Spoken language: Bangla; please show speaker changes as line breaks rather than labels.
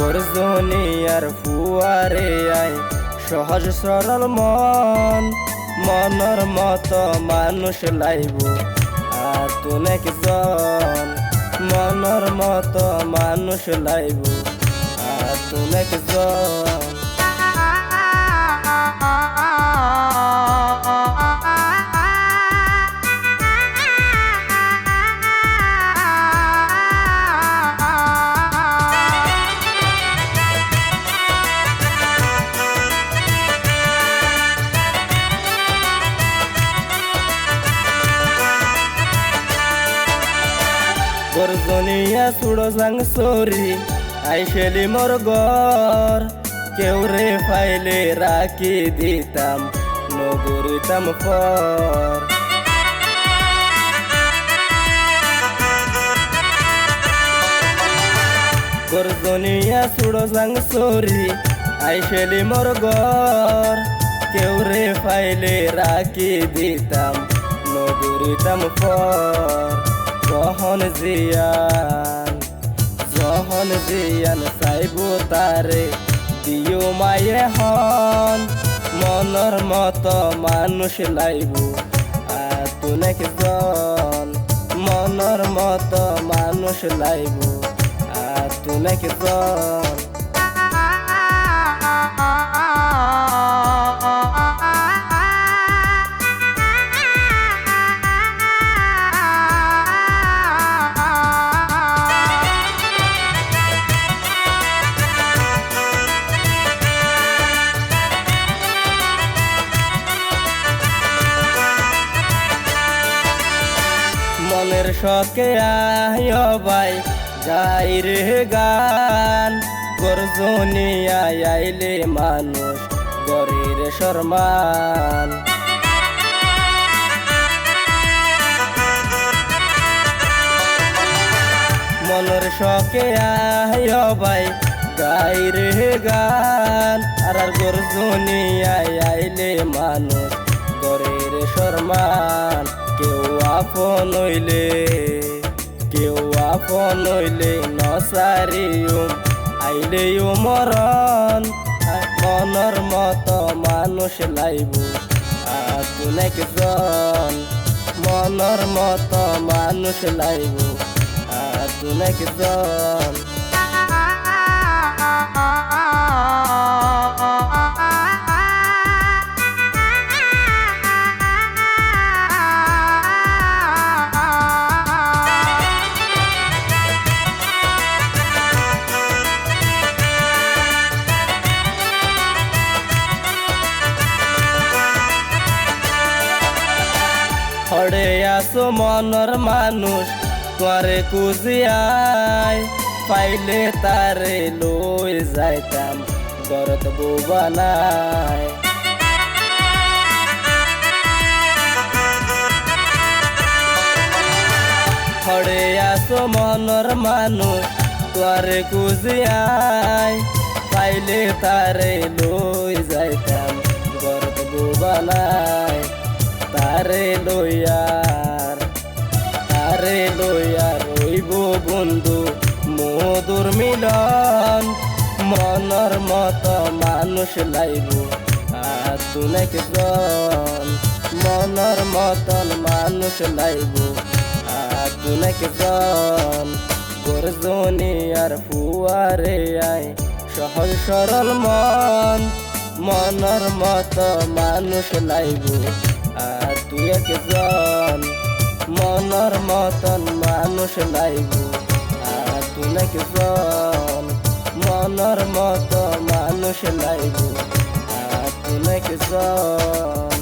গর্জনিয়ার ফুয়ারে আই সহজ সরল মন, মনর মত মানুষ লাইব। আর তুমি কিজন মনর মত মানুষ লাইব। আর তুমি জন গর্জনিয়া সুড়ো সাং সরি আইসেলি মোর গর কেউ রে ফাইলে রাখি দিতাম, নগরিতাম পর। গর্জনিয়া সুড়ো সাং সরি আইসেলি মোর গর কেউ রে ফাইলে রাখি দিতাম, নগরিতাম পর। জহন জিয়ান জহন জিয়ান চাইব তারে, দিও মায়ে হন। মনৰ মত মানুষ লাইব তুনেক জন। মনৰ মত মানুষ লাইব তুনেক জন। শখে আয় ভাই গাই রে গান। গর্জনিয়া আইলে মানুষ গরির শর্মান মনের শখে আয় ভাই রে গান। আর আর গর্জনিয়া আইলে মানুষ গরির শর্মান কেউ আপন হইলে, কেউ আপন হইলে নসারিউম আইলেও মরণ মনের মতো মানুষ লাইব। তুনেক জন মনের মতো মানুষ লাইব। তুনেক জন আসো মনর মানুষ তোরে কুজিয়াই পাইলে তারে লই যাইতাম গরত বানাই হড়ে আসো মনর মানুষ তোরে কুজিয়াই পাইলে তারে লই যাইতাম গরত বানাই তারে লইয়ার মিলন মনের মত মানুষ লাইব। তুনেক জন মনের মতন মানুষ লাইব। তুনেক জন গর্জনি আর ফুয়ারে আই সহজ সরল মন, মনের মত মানুষ লাইব। তুই একজন, মনের মতন মানুষ লাইব। তুই একজন মনের মতো মানুষ লাইব তুই একজন